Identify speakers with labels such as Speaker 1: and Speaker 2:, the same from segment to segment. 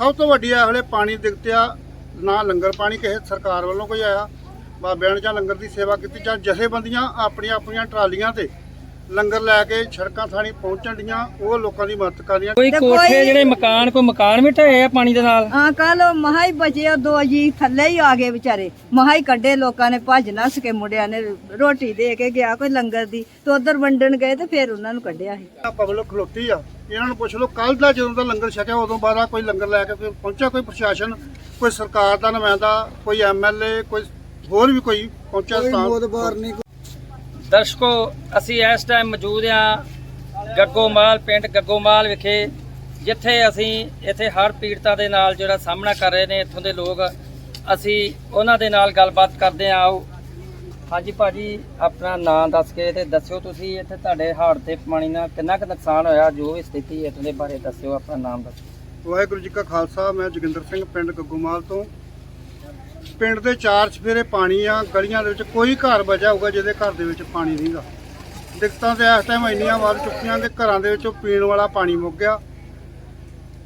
Speaker 1: ਸਭ ਤੋਂ ਵੱਡੀ ਇਹ ਵੇਲੇ ਪਾਣੀ ਦਿੱਕਤ ਆ ਨਾ ਲੰਗਰ ਪਾਣੀ ਕਿਸੇ ਸਰਕਾਰ ਵੱਲੋਂ ਕੋਈ ਆਇਆ। ਬਾਬਿਆਂ ਨੇ ਜਾਂ ਲੰਗਰ ਦੀ ਸੇਵਾ ਕੀਤੀ ਜਾਂ ਜਥੇਬੰਦੀਆਂ ਆਪਣੀਆਂ ਆਪਣੀਆਂ ਟਰਾਲੀਆਂ ਤੇ ਲੰਗਰ ਲੈ ਕੇ ਸੜਕਾਂ ਥਾਣੀ ਪਹੁੰਚਣ ਡੀਆਂ ਉਹ ਲੋਕਾਂ ਦੀ ਮਦਦ ਕਰ ਰਹੀਆਂ।
Speaker 2: ਕੋਈ ਕੋਠੇ ਜਿਹੜੇ ਮਕਾਨ ਕੋਈ ਮਕਾਨ ਵੀ ਢਏ ਆ ਪਾਣੀ ਦੇ ਨਾਲ?
Speaker 3: ਹਾਂ ਕੱਲ ਮਹਾ ਹੀ ਬਚੇ ਆ ਦੋ ਜੀ ਥੱਲੇ ਹੀ ਆ ਗਏ ਵਿਚਾਰੇ। ਮਹਾ ਹੀ ਕੱਢੇ ਲੋਕਾਂ ਨੇ ਭੱਜ ਨੱਸ ਕੇ ਮੁੰਡਿਆਂ ਨੇ ਰੋਟੀ ਦੇ ਕੇ ਗਿਆ ਕੋਈ ਲੰਗਰ ਦੀ। ਤੇ ਉਧਰ ਵੰਡਣ ਗਏ ਤੇ ਫਿਰ ਉਹਨਾਂ ਨੂੰ ਕੱਢਿਆ ਸੀ।
Speaker 1: ਪਬਲਿਕ ਖਲੋਤੀ ਆ। ਇਹਨਾਂ ਨੂੰ ਪੁੱਛ ਲਓ ਕੱਲ ਦਾ ਜਦੋਂ ਦਾ ਲੰਗਰ ਛਕਿਆ ਉਦੋਂ ਬਾਅਦ ਆ ਕੋਈ ਲੰਗਰ ਲੈ ਕੇ ਕੋਈ ਪਹੁੰਚਿਆ ਕੋਈ ਪ੍ਰਸ਼ਾਸਨ ਕੋਈ ਸਰਕਾਰ ਦਾ ਨੁਮਾਇੰਦਾ ਕੋਈ ਐਮਐਲਏ ਕੋਈ ਹੋਰ ਵੀ ਕੋਈ ਪਹੁੰਚਿਆ ਸਥਾਨ?
Speaker 2: ਦਰਸ਼ਕੋ ਅਸੀਂ ਇਸ ਟਾਈਮ ਮੌਜੂਦ ਹਾਂ ਗੱਗੋਮਾਲ ਪਿੰਡ ਗੱਗੋਮਾਲ ਵਿਖੇ ਜਿੱਥੇ ਅਸੀਂ ਇੱਥੇ ਹਰ ਪੀੜਤਾਂ ਦੇ ਨਾਲ ਜਿਹੜਾ ਸਾਹਮਣਾ ਕਰ ਰਹੇ ਨੇ ਇੱਥੋਂ ਦੇ ਲੋਕ ਅਸੀਂ ਉਹਨਾਂ ਦੇ ਨਾਲ ਗੱਲਬਾਤ ਕਰਦੇ ਹਾਂ। ਆਓ ਹਾਂਜੀ ਭਾਜੀ, ਆਪਣਾ ਨਾਂ ਦੱਸ ਕੇ ਤੇ ਦੱਸਿਓ ਤੁਸੀਂ, ਇੱਥੇ ਤੁਹਾਡੇ ਹਾੜ ਤੇ ਪਾਣੀ ਨਾਲ ਕਿੰਨਾ ਕੁ ਨੁਕਸਾਨ ਹੋਇਆ, ਜੋ ਵੀ ਸਥਿਤੀ ਇੱਥੋਂ ਦੇ ਬਾਰੇ ਦੱਸਿਓ, ਆਪਣਾ ਨਾਮ ਦੱਸੋ।
Speaker 1: ਵਾਹਿਗੁਰੂ ਜੀ ਕਾ ਖਾਲਸਾ, ਮੈਂ ਜੋਗਿੰਦਰ ਸਿੰਘ, ਪਿੰਡ ਗੱਗੂਮਾਲ ਤੋਂ। ਪਿੰਡ ਦੇ ਚਾਰ ਚਫੇਰੇ ਪਾਣੀ ਆ, ਗਲੀਆਂ ਦੇ ਵਿੱਚ ਕੋਈ ਘਰ ਬਚਿਆ ਹੋਊਗਾ, ਜਿਹਦੇ ਘਰ ਦੇ ਵਿੱਚ ਪਾਣੀ ਨਹੀਂਗਾ। ਦਿੱਕਤਾਂ ਤੇ ਇਸ ਟਾਈਮ ਇੰਨੀਆਂ ਵੱਧ ਚੁੱਕੀਆਂ ਕਿ ਘਰਾਂ ਦੇ ਵਿੱਚੋਂ ਪੀਣ ਵਾਲਾ ਪਾਣੀ ਮੁੱਕ ਗਿਆ।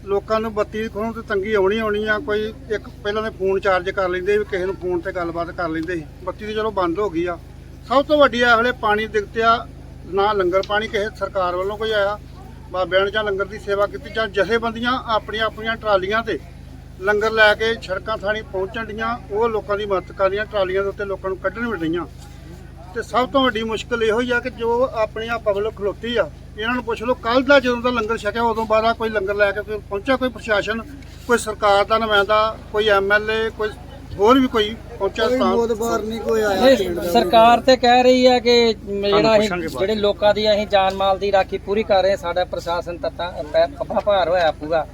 Speaker 1: ਲੋਕਾਂ ਨੂੰ ਬੱਤੀ ਖੋਣ ਤੇ ਤੰਗੀ ਆਉਣੀ ਆਉਣੀ ਆ, ਕੋਈ ਇੱਕ ਪਹਿਲਾਂ ਦੇ ਫੋਨ ਚਾਰਜ ਕਰ ਲੈਂਦੇ ਵੀ ਕਿਸੇ ਨੂੰ ਫੋਨ ਤੇ ਗੱਲਬਾਤ ਕਰ ਲੈਂਦੇ ਸੀ। ਬੱਤੀ ਤੇ ਚਲੋ ਬੰਦ ਹੋ ਗਈ ਆ। ਸਭ ਤੋਂ ਵੱਡੀ ਇਹ ਵੇਲੇ ਪਾਣੀ ਦਿੱਕਤ ਆ, ਨਾ ਲੰਗਰ ਪਾਣੀ ਕਿਸੇ ਸਰਕਾਰ ਵੱਲੋਂ ਕੋਈ ਆਇਆ ਬਾਬਿਆਂ ਨੇ ਜਾਂ ਲੰਗਰ ਦੀ ਸੇਵਾ ਕੀਤੀ, ਜਾਂ ਜਥੇਬੰਦੀਆਂ ਆਪਣੀਆਂ ਆਪਣੀਆਂ ਟਰਾਲੀਆਂ ਤੇ ਲੰਗਰ ਲੈ ਕੇ ਸੜਕਾਂ ਥਾਣੀ ਪਹੁੰਚਣ ਡੀਆਂ, ਉਹ ਲੋਕਾਂ ਦੀ ਮਦਦ ਕਰ ਰਹੀਆਂ ਟਰਾਲੀਆਂ ਦੇ ਉੱਤੇ ਲੋਕਾਂ ਨੂੰ ਕੱਢਣ ਵੀ ਰਹੀਆਂ ਤੇ ਸਭ ਤੋਂ ਵੱਡੀ ਮੁਸ਼ਕਲ ਇਹੋ ਹੀ ਆ ਕਿ ਜੋ ਆਪਣੀਆਂ ਪਬਲਿਕ ਖਲੋਤੀ ਆ ਇਹਨਾਂ ਨੂੰ ਪੁੱਛ ਲਓ ਕੱਲ ਦਾ ਜਦੋਂ ਦਾ ਲੰਗਰ ਛਕਿਆ ਉਦੋਂ ਬਾਅਦ ਆ ਕੋਈ ਲੰਗਰ ਲੈ ਕੇ ਕੋਈ ਪਹੁੰਚਿਆ ਕੋਈ ਪ੍ਰਸ਼ਾਸਨ ਕੋਈ ਸਰਕਾਰ ਦਾ ਨੁਮਾਇੰਦਾ ਕੋਈ ਐਮਐਲਏ ਕੋਈ ਹੋਰ ਵੀ ਕੋਈ ਪਹੁੰਚਿਆ ਸਥਾਨ
Speaker 2: ਨਹੀਂ, ਸਰਕਾਰ ਤੇ ਕਹਿ ਰਹੀ ਹੈ ਕਿ ਜਿਹੜਾ ਅਸੀਂ ਜਿਹੜੇ ਲੋਕਾਂ ਦੀ ਅਸੀਂ ਜਾਨ ਮਾਲ ਦੀ ਰਾਖੀ ਪੂਰੀ ਕਰ ਰਹੇ ਹਾਂ, ਸਾਡਾ ਪ੍ਰਸ਼ਾਸਨ ਤੱਤਾ ਖੱਬਾ ਭਾਰ ਹੋਇਆ ਪੂਰਾ।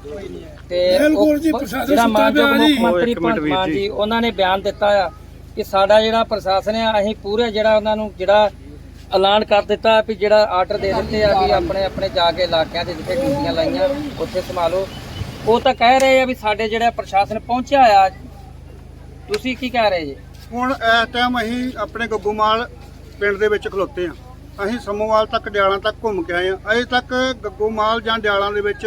Speaker 2: ਤੇ ਉਹ ਜਿਹੜਾ ਮਾਨਯੋਗ ਮੁੱਖ ਮੰਤਰੀ ਮਾਨ ਜੀ ਉਹਨਾਂ ਨੇ ਬਿਆਨ ਦਿੱਤਾ ਆ। ਕਿ ਸਾਡਾ ਜਿਹੜਾ ਪ੍ਰਸ਼ਾਸਨ ਆ, ਅਸੀਂ ਪੂਰੇ ਜਿਹੜਾ ਉਹਨਾਂ ਨੂੰ ਜਿਹੜਾ ਐਲਾਨ ਕਰ ਦਿੱਤਾ ਵੀ ਜਿਹੜਾ ਆਰਡਰ ਦੇ ਦਿੱਤੇ ਆ ਵੀ ਆਪਣੇ ਆਪਣੇ ਜਾ ਕੇ ਇਲਾਕਿਆਂ ਦੇ ਜਿੱਥੇ ਡਿਊਟੀਆਂ ਲਾਈਆਂ, ਉੱਥੇ ਸੰਭਾਲੋ। ਉਹ ਤਾਂ ਕਹਿ ਰਹੇ ਆ ਵੀ ਸਾਡੇ ਜਿਹੜਾ ਪ੍ਰਸ਼ਾਸਨ ਪਹੁੰਚਿਆ ਆ। ਤੁਸੀਂ ਕੀ ਕਹਿ ਰਹੇ ਜੀ?
Speaker 1: ਹੁਣ ਇਸ ਟਾਈਮ ਅਸੀਂ ਆਪਣੇ ਗੱਗੂਮਾਲ ਪਿੰਡ ਦੇ ਵਿੱਚ ਖਲੋਤੇ ਆ। ਅਸੀਂ ਸਮੋਵਾਲ ਤੱਕ, ਡਿਆਲਾਂ ਤੱਕ ਘੁੰਮ ਕੇ ਆਏ ਆ। ਅਜੇ ਤੱਕ ਗੱਗੂਮਾਲ ਜਾਂ ਡਿਆਲਾਂ ਦੇ ਵਿੱਚ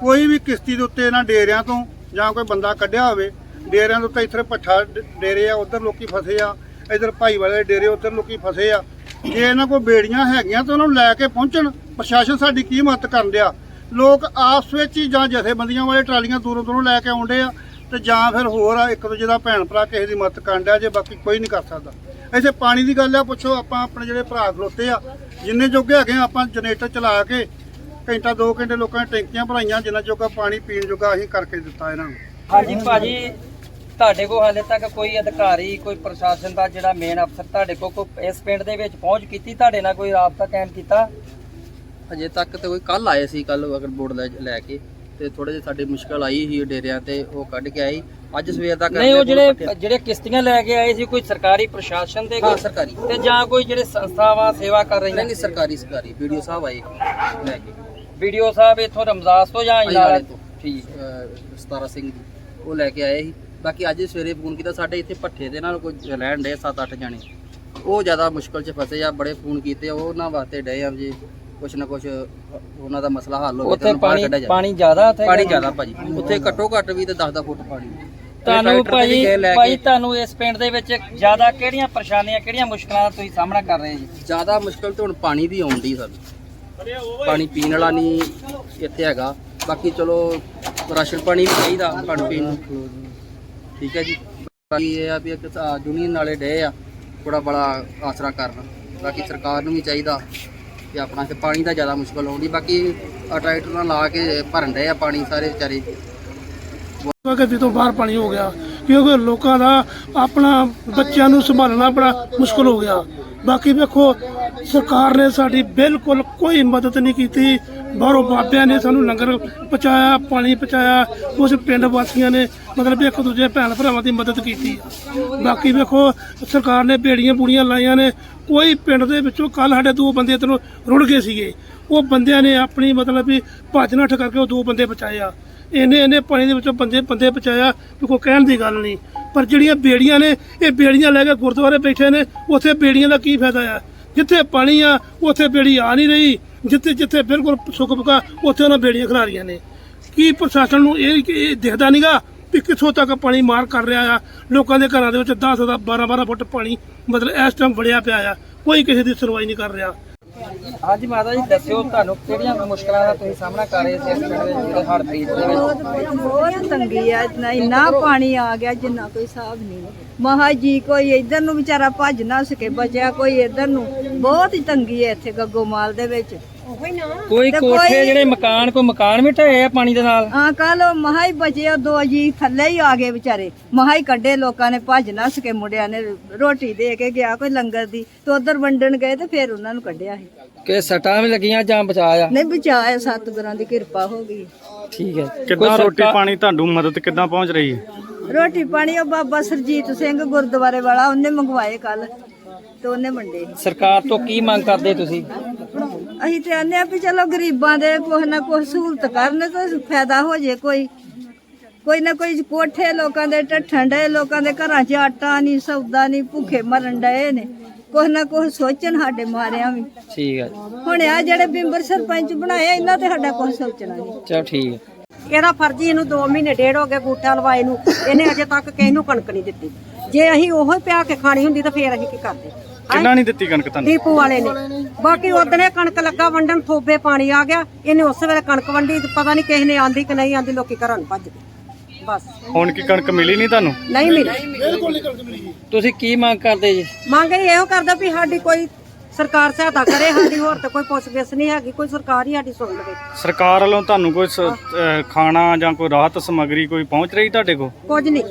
Speaker 1: ਕੋਈ ਵੀ ਕਿਸ਼ਤੀ ਦੇ ਉੱਤੇ ਇਹਨਾਂ ਡੇਰਿਆਂ ਤੋਂ ਜਾਂ ਕੋਈ ਬੰਦਾ ਕੱਢਿਆ ਹੋਵੇ ਡੇਰਿਆਂ ਦੇ ਉੱਤੇ ਇੱਥੇ ਪੱਠਾ ਡੇਰੇ ਆ ਉਧਰ ਲੋਕੀ ਫਸੇ ਆ। ਇਧਰ ਭਾਈ ਵਾਲੇ ਡੇਰੇ ਉਧਰ ਲੋਕੀ ਫਸੇ ਆ। ਜੇ ਇਹਨਾਂ ਕੋਲ ਬੇੜੀਆਂ ਹੈਗੀਆਂ ਤਾਂ ਉਹਨਾਂ ਨੂੰ ਲੈ ਕੇ ਪਹੁੰਚਣ। ਪ੍ਰਸ਼ਾਸਨ ਸਾਡੀ ਕੀ ਮਦਦ ਕਰਨ ਡਿਆ? ਲੋਕ ਆਪਸ ਵਿੱਚ ਹੀ ਜਾਂ ਜਥੇਬੰਦੀਆਂ ਵਾਲੇ ਟਰਾਲੀਆਂ ਦੂਰੋਂ ਦੂਰੋਂ ਲੈ ਕੇ ਆਉਂਦੇ ਆ ਤੇ ਜਾਂ ਫਿਰ ਹੋਰ ਆ ਇੱਕ ਦੂਜੇ ਦਾ ਭੈਣ ਭਰਾ ਕਿਸੇ ਦੀ ਮਦਦ ਕਰਨ ਡਿਆ ਜੇ ਬਾਕੀ ਕੋਈ ਨਹੀਂ ਕਰ ਸਕਦਾ। ਇੱਥੇ ਪਾਣੀ ਦੀ ਗੱਲ ਆ ਪੁੱਛੋ ਆਪਾਂ ਆਪਣੇ ਜਿਹੜੇ ਭਰਾ ਖਲੋਤੇ ਆ ਜਿੰਨੇ ਜੋਗੇ ਹੈਗੇ ਆ, ਆਪਾਂ ਜਨਰੇਟਰ ਚਲਾ ਕੇ ਘੰਟਾ 2 ਘੰਟੇ ਲੋਕਾਂ ਨੇ ਟੈਂਕੀਆਂ ਭਰਾਈਆਂ ਜਿੰਨਾ ਜੋਗਾ ਪਾਣੀ ਪੀਣ ਜੋਗਾ ਅਸੀਂ ਕਰਕੇ ਦਿੱਤਾ ਇਹਨਾਂ ਨੂੰ।
Speaker 2: ਹਾਂਜੀ ਭਾਜੀ ਤੁਹਾਡੇ ਕੋਲ ਹਾਲੇ ਤੱਕ ਕੋਈ ਅਧਿਕਾਰੀ ਕੋਈ ਪ੍ਰਸ਼ਾਸਨ ਦਾ ਜਿਹੜਾ ਮੇਨ ਅਫਸਰ ਤੁਹਾਡੇ ਕੋਲ ਕੋਈ ਇਸ ਪਿੰਡ ਦੇ ਵਿੱਚ ਪਹੁੰਚ ਕੀਤੀ ਤੁਹਾਡੇ ਨਾਲ ਕੋਈ ਰਾਬਤਾ ਕਾਇਮ ਕੀਤਾ?
Speaker 4: ਅਜੇ ਤੱਕ ਤੇ ਕੋਈ ਕੱਲ ਆਏ ਸੀ ਕੱਲ ਅਗਰ ਬੋਰਡ ਲੈ ਕੇ ਤੇ ਥੋੜੇ ਜਿਹਾ ਸਾਡੀ ਮੁਸ਼ਕਲ ਆਈ ਸੀ ਡੇਰਿਆਂ ਤੇ ਉਹ ਕੱਢ ਕੇ ਆਈ। ਅੱਜ ਸਵੇਰ ਦਾ
Speaker 2: ਨਹੀਂ ਉਹ ਜਿਹੜੇ ਜਿਹੜੇ ਕਿਸ਼ਤੀਆਂ ਲੈ ਕੇ ਆਏ ਸੀ ਕੋਈ ਸਰਕਾਰੀ ਪ੍ਰਸ਼ਾਸਨ ਦੇ
Speaker 4: ਹਾਂ ਸਰਕਾਰੀ।
Speaker 2: ਤੇ ਜਾਂ ਕੋਈ ਜਿਹੜੇ ਸੰਸਥਾਵਾਂ ਸੇਵਾ ਕਰ ਰਹੀਆਂ?
Speaker 4: ਨਹੀਂ ਸਰਕਾਰੀ ਸਰਕਾਰੀ। ਵੀਡੀਓ ਸਾਹਿਬ ਆਏ ਲੈ ਕੇ।
Speaker 2: ਵੀਡੀਓ ਸਾਹਿਬ ਇੱਥੋਂ ਰਮਜ਼ਾਸ ਤੋਂ ਜਾਂ ਇਲਾਜ
Speaker 4: ਤੋਂ।
Speaker 2: ਠੀਕ।
Speaker 4: ਅਹ ਸਤਾਰਾ ਸਿੰਘ ਜੀ ਉਹ ਲੈ ਕੇ ਆਏ ਸੀ। ਬਾਕੀ ਅੱਜ ਸਵੇਰੇ ਫੋਨ ਕੀਤਾ ਸਾਡੇ ਇੱਥੇ ਪੱਠੇ ਦੇ ਨਾਲ ਕੋਈ ਰਹਿਣ ਡੇ 7-8 ਜਾਣੇ। ਉਹ ਜ਼ਿਆਦਾ ਮੁਸ਼ਕਲ 'ਚ ਫਸੇ ਆ ਬੜੇ ਫੋਨ ਕੀਤੇ ਉਹ ਉਹਨਾਂ ਵਾਸਤੇ ਡੇ ਆ ਜੀ ਕੁਛ ਨਾ ਕੁਛ ਉਹਨਾਂ ਦਾ ਮਸਲਾ ਹੱਲ ਹੋਵੇ
Speaker 2: ਉੱਥੇ ਪਾਣੀ ਪਾਣੀ ਜ਼ਿਆਦਾ ਉੱਥੇ
Speaker 4: ਪਾਣੀ ਜ਼ਿਆਦਾ ਭਾਜੀ। ਉੱਥੇ ਘੱਟੋ ਘੱਟ ਵੀ ਤੇ 10-10 ਫੁੱਟ ਪਾਣੀ।
Speaker 2: ਤੁਹਾਨੂੰ ਭਾਜੀ। ਭਾਜੀ ਤੁਹਾਨੂੰ ਇਸ ਪਿੰਡ ਦੇ ਵਿੱਚ ਜ਼ਿਆਦਾ ਕਿਹੜੀਆਂ ਪਰੇਸ਼ਾਨੀਆਂ ਕਿਹੜੀਆਂ ਮੁਸ਼ਕਲਾਂ ਦਾ ਤੁਸੀਂ ਸਾਹਮਣਾ ਕਰ ਰਹੇ ਜੀ?
Speaker 4: ਜ਼ਿਆਦਾ ਮੁਸ਼ਕਲ ਤੇ ਹੁਣ ਪਾਣੀ ਦੀ ਆਉਣ ਦੀ ਸਾਨੂੰ ਪਾਣੀ ਪੀਣ ਵਾਲਾ ਨਹੀਂ ਇੱਥੇ ਹੈਗਾ। ਬਾਕੀ ਚਲੋ ਰਾਸ਼ਨ ਪਾਣੀ ਵੀ ਚਾਹੀਦਾ ਪਾਣੀ ਪੀਣ ਨੂੰ। ਠੀਕ ਹੈ ਜੀ। ਬਾਕੀ ਇਹ ਆ ਵੀ ਇੱਕ ਯੂਨੀਅਨ ਨਾਲੇ ਡੇ ਆ ਥੋੜਾ ਬੜਾ ਆਸਰਾ ਕਰਨ। ਬਾਕੀ ਸਰਕਾਰ ਨੂੰ ਵੀ ਚਾਹੀਦਾ ਕਿ ਆਪਣਾ ਤੇ ਪਾਣੀ ਦਾ ਜ਼ਿਆਦਾ ਮੁਸ਼ਕਲ ਆਉਂਦੀ। ਬਾਕੀ ਆਹ ਟਰੈਕਟਰ ਨਾਲ ਲਾ ਕੇ ਭਰਨ ਡਏ ਆ ਪਾਣੀ ਸਾਰੇ ਵਿਚਾਰੇ।
Speaker 5: ਗੱਦੀ ਤੋਂ ਬਾਹਰ ਪਾਣੀ ਹੋ ਗਿਆ, ਕਿਉਂਕਿ ਲੋਕਾਂ ਦਾ ਆਪਣਾ ਬੱਚਿਆਂ ਨੂੰ ਸੰਭਾਲਣਾ ਬੜਾ ਮੁਸ਼ਕਲ ਹੋ ਗਿਆ। ਬਾਕੀ ਵੇਖੋ, ਸਰਕਾਰ ਨੇ ਸਾਡੀ ਬਿਲਕੁਲ ਕੋਈ ਮਦਦ ਨਹੀਂ ਕੀਤੀ। ਬਾਹਰੋਂ ਬਾਬਿਆਂ ਨੇ ਸਾਨੂੰ ਲੰਗਰ ਪਹੁੰਚਾਇਆ, ਪਾਣੀ ਪਹੁੰਚਾਇਆ, ਉਸ ਪਿੰਡ ਵਾਸੀਆਂ ਨੇ ਮਤਲਬ ਇੱਕ ਦੂਜੇ ਭੈਣ ਭਰਾਵਾਂ ਦੀ ਮਦਦ ਕੀਤੀ। ਬਾਕੀ ਵੇਖੋ, ਸਰਕਾਰ ਨੇ ਬੇੜੀਆਂ ਬੂੜੀਆਂ ਲਾਈਆਂ ਨੇ, ਕੋਈ ਪਿੰਡ ਦੇ ਵਿੱਚੋਂ ਕੱਲ ਸਾਡੇ ਦੋ ਬੰਦੇ ਤੈਨੂੰ ਰੁੜ ਗਏ ਸੀਗੇ। ਉਹ ਬੰਦਿਆਂ ਨੇ ਆਪਣੀ ਮਤਲਬ ਵੀ ਭੱਜ ਨੱਠ ਕਰਕੇ ਉਹ ਦੋ ਬੰਦੇ ਬਚਾਏ ਆ। ਇਹਨੇ ਇਹਨੇ ਪਾਣੀ ਦੇ ਵਿੱਚੋਂ ਬੰਦੇ ਬੰਦੇ ਬਚਾਇਆ ਵੀ ਕੋਈ ਕਹਿਣ ਦੀ ਗੱਲ ਨਹੀਂ। ਪਰ ਜਿਹੜੀਆਂ ਬੇੜੀਆਂ ਨੇ, ਇਹ ਬੇੜੀਆਂ ਲੈ ਕੇ ਗੁਰਦੁਆਰੇ ਬੈਠੇ ਨੇ, ਉੱਥੇ ਬੇੜੀਆਂ ਦਾ ਕੀ ਫਾਇਦਾ ਆ? ਜਿੱਥੇ ਪਾਣੀ ਆ, ਉੱਥੇ ਬੇੜੀ ਆ ਨਹੀਂ ਰਹੀ। ਜਿੱਥੇ ਜਿੱਥੇ ਬਿਲਕੁਲ ਸੁੱਕ ਪੁਕਾ ਉੱਥੇ ਉਹਨਾਂ ਬੇੜੀਆਂ ਖਿਲਾ ਰਹੀਆਂ ਨੇ। ਕੀ ਪ੍ਰਸ਼ਾਸਨ ਨੂੰ ਇਹ ਇਹ ਦਿਖਦਾ ਨਹੀਂਗਾ ਵੀ ਕਿੱਥੋਂ ਤੱਕ ਪਾਣੀ ਮਾਰ ਕਰ ਰਿਹਾ ਆ? ਲੋਕਾਂ ਦੇ ਘਰਾਂ ਦੇ ਵਿੱਚ 10 10 12 12 ਫੁੱਟ ਪਾਣੀ ਮਤਲਬ ਇਸ ਟਾਈਮ ਵੜਿਆ ਪਿਆ ਆ। ਕੋਈ ਕਿਸੇ ਦੀ ਸੁਣਵਾਈ ਨਹੀਂ ਕਰ ਰਿਹਾ।
Speaker 2: ਹਾਂਜੀ ਮਾਤਾ ਜੀ ਦੱਸਿਓ ਤੁਹਾਨੂੰ ਕਿਹੜੀਆਂ ਮੁਸ਼ਕਲਾਂ ਦਾ ਤੁਸੀਂ ਸਾਹਮਣਾ ਕਰ ਰਹੇ ਸੀ ਇਸ ਪਿੰਡ ਦੇ ਜਿਹੜੇ ਹੜ੍ਹ ਦੇ ਵਿੱਚ
Speaker 3: ਬਹੁਤ ਬਹੁਤ ਤੰਗੀ ਆ ਇੰਨਾ- ਇੰਨਾ ਪਾਣੀ ਆ ਗਿਆ ਜਿੰਨਾ ਕੋਈ ਹਿਸਾਬ ਨਹੀਂ। ਮਹਾ ਜੀ ਕੋਈ ਇੱਧਰ ਨੂੰ ਵਿਚਾਰਾ ਭੱਜ ਨਾ ਸਕੇ ਬਚਿਆ ਕੋਈ ਇੱਧਰ ਨੂੰ। ਬਹੁਤ ਹੀ ਤੰਗੀ ਹੈ ਇੱਥੇ ਗੱਗੋਮਾਲ ਦੇ ਵਿੱਚ।
Speaker 2: ਕੋਈ
Speaker 3: ਤੇ
Speaker 2: ਕੋਠੇ
Speaker 3: ਕੋਈ-
Speaker 2: ਜਿਹੜੇ ਮਕਾਨ ਕੋਈ ਮਕਾਨ ਵੀ ਢਏ ਆ ਪਾਣੀ ਦੇ ਨਾਲ?
Speaker 3: ਆ ਕੱਲ ਮਹਾ ਹੀ ਬਚੇ ਆ, ਦੋ ਜੀ ਥੱਲੇ ਹੀ ਆ ਗਏ ਵਿਚਾਰੇ। ਮਹਾ ਹੀ ਕੱਢੇ ਲੋਕਾਂ ਨੇ ਭੱਜ ਨਾ ਸਕੇ ਮੁੰਡਿਆਂ ਨੇ ਰੋਟੀ ਦੇ ਕੇ ਗਿਆ ਕੋਈ ਲੰਗਰ ਦੀ। ਤੇ ਉਧਰ ਵੰਡਣ ਗਏ ਤੇ ਫਿਰ ਉਹਨਾਂ ਨੂੰ ਕੱਢਿਆ ਸੀ।
Speaker 2: ਕਿ ਸੱਟਾਂ ਵੀ ਲੱਗੀਆਂ ਜਾਂ ਬਚਾ ਆ
Speaker 3: ਨਹੀਂ ਬਚਾਇਆ ਸਤਿਗੁਰਾਂ ਦੀ ਕਿਰਪਾ ਹੋ ਗਈ।
Speaker 2: ਠੀਕ ਹੈ।
Speaker 6: ਕਿੱਦਾਂ ਰੋਟੀ ਪਾਣੀ ਤੁਹਾਨੂੰ ਮਦਦ ਕਿੱਦਾਂ ਪਹੁੰਚ ਰਹੀ? ਹੈ
Speaker 3: ਰੋਟੀ ਪਾਣੀ ਉਹ ਬਾਬਾ ਸਰਜੀਤ ਸਿੰਘ ਗੁਰਦੁਆਰੇ ਵਾਲਾ ਉਹਨੇ ਮੰਗਵਾਏ ਕੱਲ ਤੇ ਉਹਨੇ ਵੰਡੇ ਸੀ।
Speaker 2: ਸਰਕਾਰ ਤੋਂ ਕੀ ਮੰਗ ਕਰਦੇ ਤੁਸੀਂ?
Speaker 3: ਅਸੀਂ ਤੇ ਆਨੇ ਆ ਵੀ ਚਲੋ ਗਰੀਬਾਂ ਦੇ ਕੁਛ ਨਾ ਕੁਛ ਸਹੂਲਤ ਕਰਨ ਤਾਂ ਫਾਇਦਾ ਹੋ ਜੇ ਕੋਈ। ਕੋਈ ਨਾ ਕੋਈ ਕੋਠੇ ਲੋਕਾਂ ਦੇ ਢੱਠਣ ਡਏ ਲੋਕਾਂ ਦੇ ਘਰਾਂ 'ਚ ਆਟਾ ਨਹੀਂ ਸੌਦਾ ਨਹੀਂ ਭੁੱਖੇ ਮਰਨ ਡਏ ਨੇ। ਕੁਛ ਨਾ ਕੁਛ ਸੋਚਣ ਸਾਡੇ ਮਾਰਿਆਂ ਵੀ।
Speaker 2: ਠੀਕ ਹੈ
Speaker 3: ਹੁਣ ਆ ਜਿਹੜੇ ਬਿੰਬਰ ਸਰਪੰਚ ਬਣਾਏ ਇਹਨਾਂ ਤੇ ਸਾਡਾ ਕੁਛ ਸੋਚਣਾ ਨਹੀਂ
Speaker 2: ਚਲੋ ਠੀਕ ਹੈ
Speaker 7: ਇਹਦਾ ਫਰਜ਼ੀ ਇਹਨੂੰ 2 ਮਹੀਨੇ ਡੇਢ ਹੋ ਗਏ ਬੂਟਾ ਲਵਾਏ ਨੂੰ। ਇਹਨੇ ਅਜੇ ਤੱਕ ਕਿਸੇ ਨੂੰ ਕਣਕ ਨਹੀਂ ਦਿੱਤੀ। ਜੇ ਅਸੀਂ ਉਹੋ ਹੀ ਪਿਆ ਕੇ ਖਾਣੀ ਹੁੰਦੀ ਤਾਂ ਫੇਰ ਅਸੀਂ ਕੀ ਕਰਦੇ?
Speaker 6: ਕਿੰਨਾ ਨਹੀਂ ਦਿੱਤੀ ਕਣਕ ਤੁਹਾਨੂੰ?
Speaker 7: ਡੀਪੂ ਵਾਲੇ ਨੇ। ਬਾਕੀ ਉਦਣੇ ਕਣਕ ਲੱਗਾ ਵੰਡਣ ਥੋਬੇ ਪਾਣੀ ਆ ਗਿਆ। ਇਹਨੇ ਉਸ ਵੇਲੇ ਕਣਕ ਵੰਡੀ ਤੇ ਪਤਾ ਨਹੀਂ ਕਿਸੇ ਨੇ ਆਂਦੀ ਕਿ ਨਹੀਂ ਆਂਦੀ ਲੋਕੀ ਘਰਾਂ ਨੂੰ ਭੱਜ ਗਏ। ਬਸ।
Speaker 6: ਹੁਣ ਕੀ ਕਣਕ ਮਿਲੀ ਨਹੀਂ ਤੁਹਾਨੂੰ?
Speaker 7: ਨਹੀਂ ਮਿਲੀ।
Speaker 2: ਤੁਸੀਂ ਕੀ ਮੰਗ ਕਰਦੇ ਜੀ?
Speaker 7: ਮੰਗ ਇਹ ਇਹੋ ਕਰਦਾ ਵੀ ਸਾਡੀ ਕੋਈ ਸਰਕਾਰ ਸਹਾਇਤਾ ਕਰੇ ਸਾਡੀ ਹੋਰ ਤਾਂ ਕੋਈ ਪੁੱਛ-ਗਿੱਛ ਨਹੀਂ ਹੈਗੀ ਕੋਈ ਸਰਕਾਰ ਹੀ ਸਾਡੀ ਸੁਣ ਲਵੇ।
Speaker 6: ਸਰਕਾਰ ਵੱਲੋਂ ਤੁਹਾਨੂੰ ਕੋਈ ਸ- ਅਹ ਖਾਣਾ ਜਾਂ ਕੋਈ ਰਾਹਤ ਸਮੱਗਰੀ ਕੋਈ ਪਹੁੰਚ ਰਹੀ ਤੁਹਾਡੇ ਕੋਲ?
Speaker 7: ਕੁਝ ਨਹੀਂ।